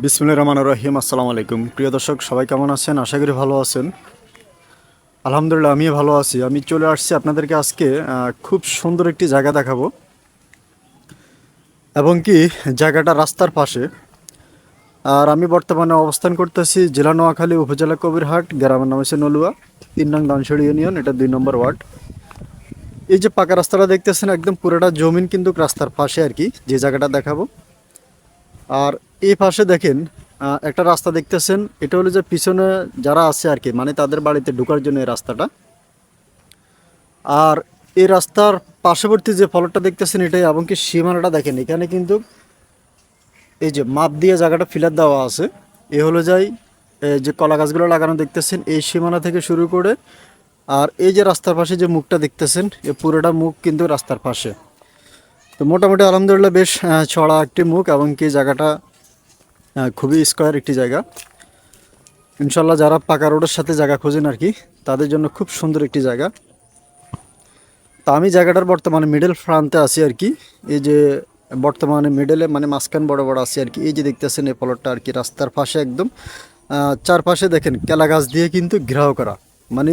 বিসমুল্লাহ রহমান রহিম, আসসালামু আলাইকুম। প্রিয় দর্শক, সবাই কেমন আছেন? আশা করি ভালো আছেন। আলহামদুলিল্লাহ, আমিও ভালো আছি। আমি চলে আসছি আপনাদেরকে আজকে খুব সুন্দর একটি জায়গা দেখাবো। এবং কি, জায়গাটা রাস্তার পাশে। আর আমি বর্তমানে অবস্থান করতেছি জেলা নোয়াখালী উপজেলা কবিরহাট, গ্রামের নাম হচ্ছে নলুয়া, তিন নং দানসড়ি ইউনিয়ন, এটা দুই নম্বর ওয়ার্ড। এই যে পাকা রাস্তাটা দেখতেছেন, একদম পুরোটা জমিন কিন্তু রাস্তার পাশে আর কি, যে জায়গাটা দেখাবো। আর এই পাশে দেখেন একটা রাস্তা দেখতেছেন। এটা হলো যে পিছনে যারা আছে আর কি মানে তাদের বাড়িতে ঢোকার জন্য এই রাস্তাটা। আর এই রাস্তার পার্শ্ববর্তী যে ফলকটা দেখতেছেন, এটাই, এবং কি সীমানাটা দেখেন, এখানে কিন্তু এই যে মাপ দিয়ে জায়গাটা ফিলার দেওয়া আছে। এ হলো যাই যে কলা গাছগুলো লাগানো দেখতেছেন, এই সীমানা থেকে শুরু করে, আর এই যে রাস্তার পাশে যে মুখটা দেখতেছেন এই পুরোটা মুখ কিন্তু রাস্তার পাশে। তো মোটামুটি আলহামদুলিল্লাহ বেশ ছড়া একটি মুখ, এবং কি জায়গাটা খুবই স্কোয়ার একটি জায়গা। ইনশাল্লাহ যারা পাকা রোডের সাথে জায়গা খোঁজেন আর কি, তাদের জন্য খুব সুন্দর একটি জায়গা। তা আমি জায়গাটার বর্তমানে মিডল প্রান্তে আছি আর কি। এই যে বর্তমানে মিডলে মানে মাঝখান বড় বড় আছি আর কি। এই যে দেখতেছেন এই পলটটা আর কি, রাস্তার পাশে একদম। চারপাশে দেখেন কেলা গাছ দিয়ে কিন্তু ঘেরাও করা। মানে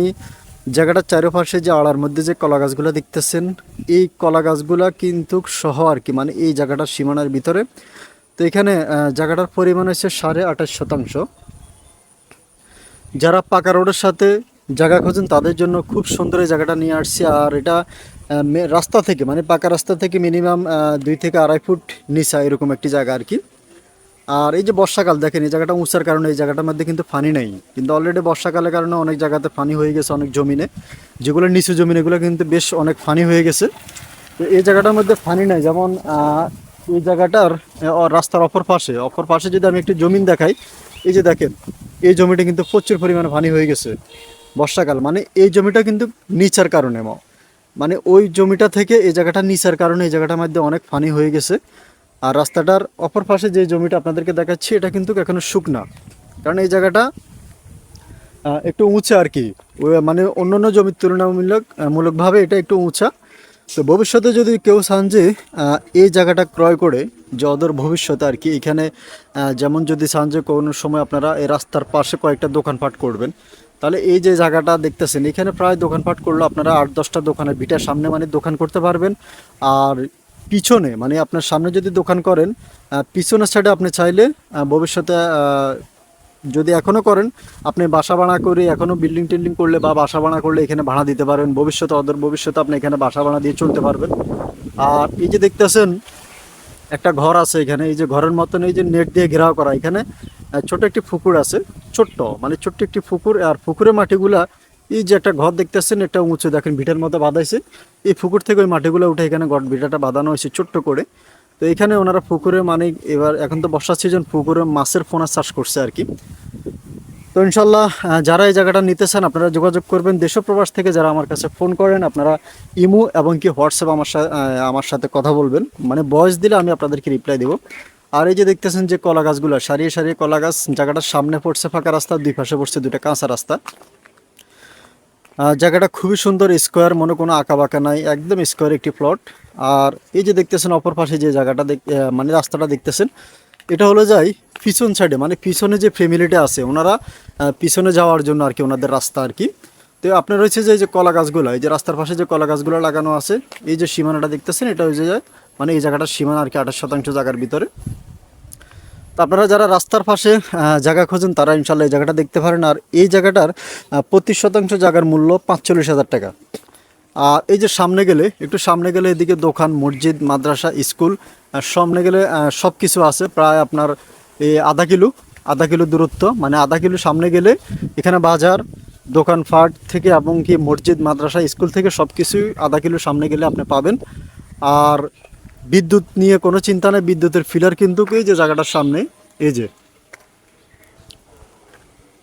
জায়গাটার চারপাশে যে আড়ার মধ্যে যে কলা গাছগুলো দেখতেছেন, এই কলা গাছগুলা কিন্তু সহ আর কি মানে এই জায়গাটার সীমানার ভিতরে তো এখানে জায়গাটার পরিমাণ হচ্ছে সাড়ে আঠাশ শতাংশ। যারা পাকা রোডের সাথে জায়গা খোঁজেন তাদের জন্য খুব সুন্দর এই জায়গাটা নিয়ে আসছি। আর এটা রাস্তা থেকে মানে পাকা রাস্তা থেকে মিনিমাম দুই থেকে আড়াই ফুট নিচা এরকম একটি জায়গা আর কি। আর এই যে বর্ষাকাল, দেখেন এই জায়গাটা উঁচার কারণে এই জায়গাটার মধ্যে কিন্তু ফানি নেই। কিন্তু অলরেডি বর্ষাকালের কারণে অনেক জায়গাতে পানি হয়ে গেছে, অনেক জমিনে। যেগুলো নিচু জমিন, এগুলো কিন্তু বেশ অনেক ফানি হয়ে গেছে। তো এই জায়গাটার মধ্যে ফানি নাই। যেমন এই জায়গাটার রাস্তার অপর পাশে অপর পাশে যদি আমি একটি জমিন দেখাই, এই যে দেখেন, এই জমিটা কিন্তু প্রচুর পরিমাণে পানি হয়ে গেছে বর্ষাকাল। মানে এই জমিটা কিন্তু নিচার কারণে মানে ওই জমিটা থেকে এই জায়গাটা নিচার কারণে এই জায়গাটার মধ্যে অনেক পানি হয়ে গেছে। আর রাস্তাটার অপর পাশে যে জমিটা আপনাদেরকে দেখাচ্ছি, এটা কিন্তু এখনও শুকনা। কারণ এই জায়গাটা একটু উঁচা আর কি। মানে অন্যান্য জমির তুলনামূলক মূলকভাবে এটা একটু উঁচা। তো ভবিষ্যতে যদি কেউ চান যে এই জায়গাটা ক্রয় করে, যে ভবিষ্যতে আর কি, এখানে যেমন যদি চান যে কোনো সময় আপনারা এই রাস্তার পাশে কয়েকটা দোকানপাট করবেন, তাহলে এই যে জায়গাটা দেখতেছেন, এখানে প্রায় দোকানপাট করলে আপনারা আট দশটা দোকানের ভিটার সামনে মানে দোকান করতে পারবেন। আর পিছনে মানে আপনার সামনে যদি দোকান করেন পিছনের সাইডে আপনি চাইলে ভবিষ্যতে যদি এখনও করেন, আপনি বাসা ভাড়া করে এখনও বিল্ডিং টিল্ডিং করলে বা বাসা ভাড়া করলে এখানে ভাড়া দিতে পারবেন ভবিষ্যতে, অদূর ভবিষ্যতে আপনি এখানে বাসা ভাড়া দিয়ে চলতে পারবেন। আর এই যে দেখতেছেন, একটা ঘর আছে এখানে। এই যে ঘরের মতন এই যে নেট দিয়ে ঘেরাও করা। এখানে ছোট একটি পুকুর আছে, ছোট্ট মানে ছোট্ট একটি পুকুর। আর পুকুরের মাটিগুলা, এই যে একটা ঘর দেখতেছেন, এটা উঁচু, দেখেন, ভিটার মতো বাঁধাইছে। এই পুকুর থেকে ওই মাটিগুলো উঠে এখানে ঘর ভিটাটা বাঁধানো হয়েছে, ছোট্ট করে। তো এখানে ওনারা পুকুরে মানে এবার এখন তো বর্ষার সিজন পুকুরে মাছের ফোনা চাষ করছে আর কি। তো ইনশাল্লাহ যারা এই জায়গাটা নিতে চান, আপনারা যোগাযোগ করবেন দেশ প্রবাস থেকে। যারা আমার কাছে ফোন করেন, আপনারা ইমো এবং কি হোয়াটসঅ্যাপ আমার সাথে আমার সাথে কথা বলবেন। মানে ভয়েস দিলে আমি আপনাদেরকে রিপ্লাই দেবো। আর এই যে দেখতেছেন যে কলা গাছগুলো, সারিয়ে সারিয়ে কলা গাছ, জায়গাটার সামনে পড়ছে ফাঁকা রাস্তা, দুই পাশে পড়ছে দুইটা কাঁচা রাস্তা। জায়গাটা খুবই সুন্দর, স্কোয়ার, মনে কোনো আঁকা বাঁকা নাই, একদম স্কোয়ার একটি প্লট আর এই যে দেখতেছেন, অপর পাশে যে জায়গাটা মানে রাস্তাটা দেখতেছেন, এটা হলো যাই পিছন সাইডে মানে পিছনে যে ফ্যামিলিটা আছে, ওনারা পিছনে যাওয়ার জন্য আর কি ওনাদের রাস্তা আর কি। তো আপনার রয়েছে যে, এই যে কলা গাছগুলো, এই যে রাস্তার পাশে যে কলা গাছগুলো লাগানো আছে, এই যে সীমানাটা দেখতেছেন, এটা হয়ে যায় মানে এই জায়গাটার সীমানা আর কি আঠাশ শতাংশ জায়গার ভিতরে। আপনারা যারা রাস্তার পাশে জায়গা খোঁজেন, তারা ইনশাল্লাহ এই জায়গাটা দেখতে পারেন। আর এই জায়গাটার প্রতি শতাংশ জায়গার মূল্য পাঁচচল্লিশ হাজার টাকা। আর এই যে সামনে গেলে, একটু সামনে গেলে এদিকে দোকান, মসজিদ, মাদ্রাসা, স্কুল সামনে গেলে সব কিছু আছে। প্রায় আপনার এই আধা কিলো আধা কিলো দূরত্ব। মানে আধা কিলো সামনে গেলে এখানে বাজার দোকানপাট থেকে এবং কি মসজিদ, মাদ্রাসা, স্কুল থেকে সব কিছুই আধা কিলো সামনে গেলে আপনি পাবেন। আর বিদ্যুৎ নিয়ে কোনো চিন্তা নেই, বিদ্যুতের ফিলার কিন্তু এই যে জায়গাটার সামনে, এই যে।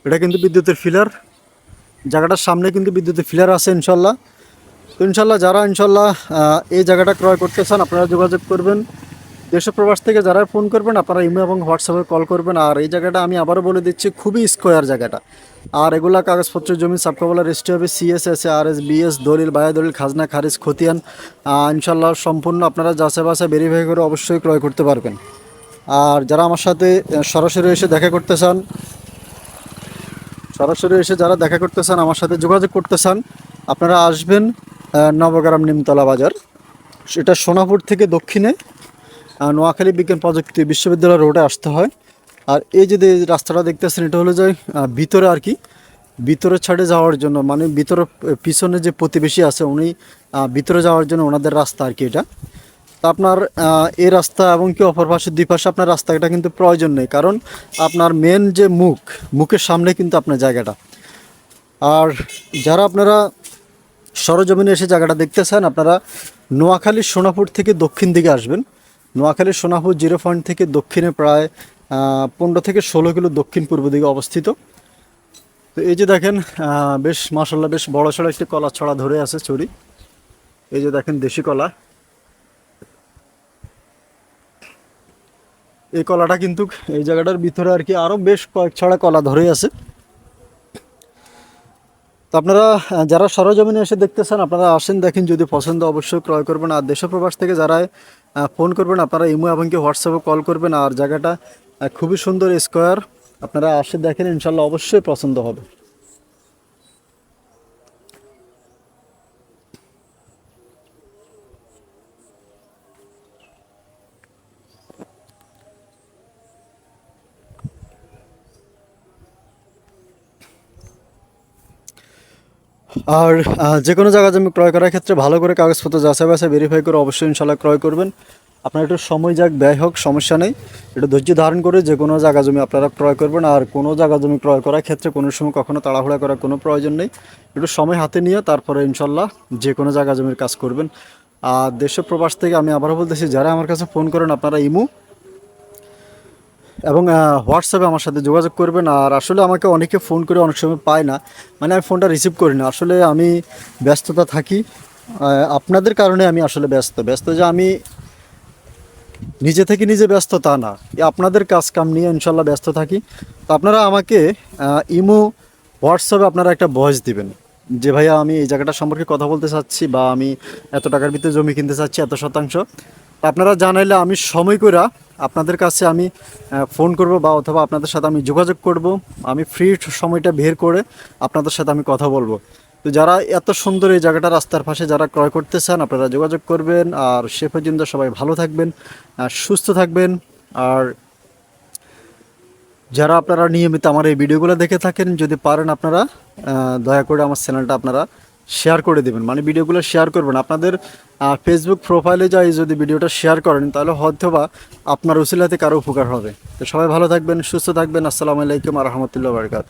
এটা কিন্তু বিদ্যুতের ফিলার। জায়গাটার সামনে কিন্তু বিদ্যুতের ফিলার আছে ইনশাল্লাহ। তো ইনশাল্লাহ যারা ইনশাল্লাহ এই জায়গাটা ক্রয় করতে চান, আপনারা যোগাযোগ করবেন। দেশ প্রবাস থেকে যারা ফোন করবেন, আপনারা ইমেল এবং হোয়াটসঅ্যাপে কল করবেন। আর এই জায়গাটা আমি আবারও বলে দিচ্ছি, খুবই স্কোয়ার জায়গাটা। আর এগুলা কাগজপত্র, জমি সাবকাবলা রেজিস্ট্রি হবে সিএসএস আর এস বিএস দলিল, বায়া দলিল, খাজনা, খারিজ, খতিয়ান ইনশাল্লাহ সম্পূর্ণ আপনারা যাচাই বাছাই ভেরিফাই করে অবশ্যই ক্রয় করতে পারবেন। আর যারা আমার সাথে সরাসরি এসে দেখা করতে চান, সরাসরি এসে যারা দেখা করতে চান, আমার সাথে যোগাযোগ করতে চান, আপনারা আসবেন নবগ্রাম নিমতলা বাজার। সেটা সোনাপুর থেকে দক্ষিণে নোয়াখালী বিজ্ঞান প্রযুক্তি বিশ্ববিদ্যালয় রোডে আসতে হয়। আর এই যে রাস্তাটা দেখতেছেন, এটা হলো যে ভিতরে আর কি ভিতরে ছাড়ে যাওয়ার জন্য মানে ভিতরে পিছনে যে প্রতিবেশী আছে, উনি ভিতরে যাওয়ার জন্য ওনাদের রাস্তা আর কি এটা। আপনার এই রাস্তা এবং কি অপর পাশে, দুই পাশে আপনার রাস্তাটা কিন্তু প্রয়োজন নেই। কারণ আপনার মেন যে মুখ, মুখের সামনে কিন্তু আপনার জায়গাটা। আর যারা আপনারা সরজমিনে এসে জায়গাটা দেখতে চান আপনারা নোয়াখালী সোনাপুর থেকে দক্ষিণ দিকে আসবেন। নোয়াখালী সোনাপুর জিরো পয়েন্ট থেকে দক্ষিণে প্রায় পনেরো থেকে ষোলো কিলো দক্ষিণ পূর্ব দিকে অবস্থিত। তো এই যে দেখেন বেশ মাসাল্লাহ বেশ বড় সড়ো একটি কলা ছড়া ধরে আছে চুরি এই যে দেখেন দেশি কলা। এই কলাটা কিন্তু এই জায়গাটার ভিতরে আর কি আরও বেশ কয়েক ছড়া কলা ধরে আছে। তো আপনারা যারা সরজমিনে এসে দেখতেছেন, আপনারা আসেন, দেখেন, যদি পছন্দ অবশ্যই ক্রয় করবেন। আর দেশপ্রবাস থেকে যারা ফোন করবেন, আপনারা ইমো এবং কি হোয়াটসঅ্যাপে কল করবেন। আর জায়গাটা খুবই সুন্দর স্কোয়ার। আপনারা আসে দেখেন, ইনশাল্লাহ অবশ্যই পছন্দ হবে। আর যে কোনো জায়গা জমি ক্রয় করার ক্ষেত্রে ভালো করে কাগজপত্র যাচাই বাছাই ভেরিফাই করে অবশ্যই ইনশাল্লাহ ক্রয় করবেন। আপনার একটু সময় যাক, ব্যয় হোক, সমস্যা নেই। একটু ধৈর্য ধারণ করে যে কোনো জায়গা জমি আপনারা ক্রয় করবেন আর কোনো জায়গা জমি ক্রয় করার ক্ষেত্রে কোনো সময় কখনো তাড়াহুড়া করার কোনো প্রয়োজন নেই। একটু সময় হাতে নিয়ে তারপরে ইনশাল্লাহ যে কোনো জায়গা জমির কাজ করবেন। আর দেশ প্রবাস থেকে আমি আবারও বলতেছি, যারা আমার কাছে ফোন করেন, আপনারা ইমু এবং হোয়াটসঅ্যাপে আমার সাথে যোগাযোগ করবেন। আর আসলে আমাকে অনেকে ফোন করে অনেক সময় পায় না। মানে আমি ফোনটা রিসিভ করি না। আসলে আমি ব্যস্ততা থাকি। আপনাদের কারণে আমি আসলে ব্যস্ত। ব্যস্ত যে আমি নিজে থেকে নিজে ব্যস্ত তা না। আপনাদের কাজ কাম নিয়ে ইনশাল্লাহ ব্যস্ত থাকি। তো আপনারা আমাকে ইমো হোয়াটসঅ্যাপে আপনারা একটা ভয়েস দিবেন। যে, ভাইয়া, আমি এই জায়গাটা সম্পর্কে কথা বলতে চাচ্ছি বা আমি এত টাকার ভিতরে জমি কিনতে চাচ্ছি, এত শতাংশ। আপনারা জানাইলে আমি সময় করে আপনাদের কাছে আমি ফোন করব বা অথবা আপনাদের সাথে আমি যোগাযোগ করব। আমি ফ্রি সময়টা বের করে আপনাদের সাথে আমি কথা বলব। তো যারা এত সুন্দর এই জায়গাটা রাস্তার পাশে যারা ক্রয় করতে চান, আপনারা যোগাযোগ করবেন। আর সে পর্যন্ত সবাই ভালো থাকবেন, আর সুস্থ থাকবেন। আর যারা আপনারা নিয়মিত আমার এই ভিডিওগুলো দেখে থাকেন, যদি পারেন আপনারা দয়া করে আমার চ্যানেলটা আপনারা শেয়ার করে দেবেন। মানে ভিডিওগুলো শেয়ার করবেন। আপনাদের ফেসবুক প্রোফাইলে যাই যদি ভিডিওটা শেয়ার করেন, তাহলে হয়তো বা আপনার উসিলাতে কারও উপকার হবে। তো সবাই ভালো থাকবেন, সুস্থ থাকবেন। আসসালামু আলাইকুম রহমতুল্লাহ বারকাত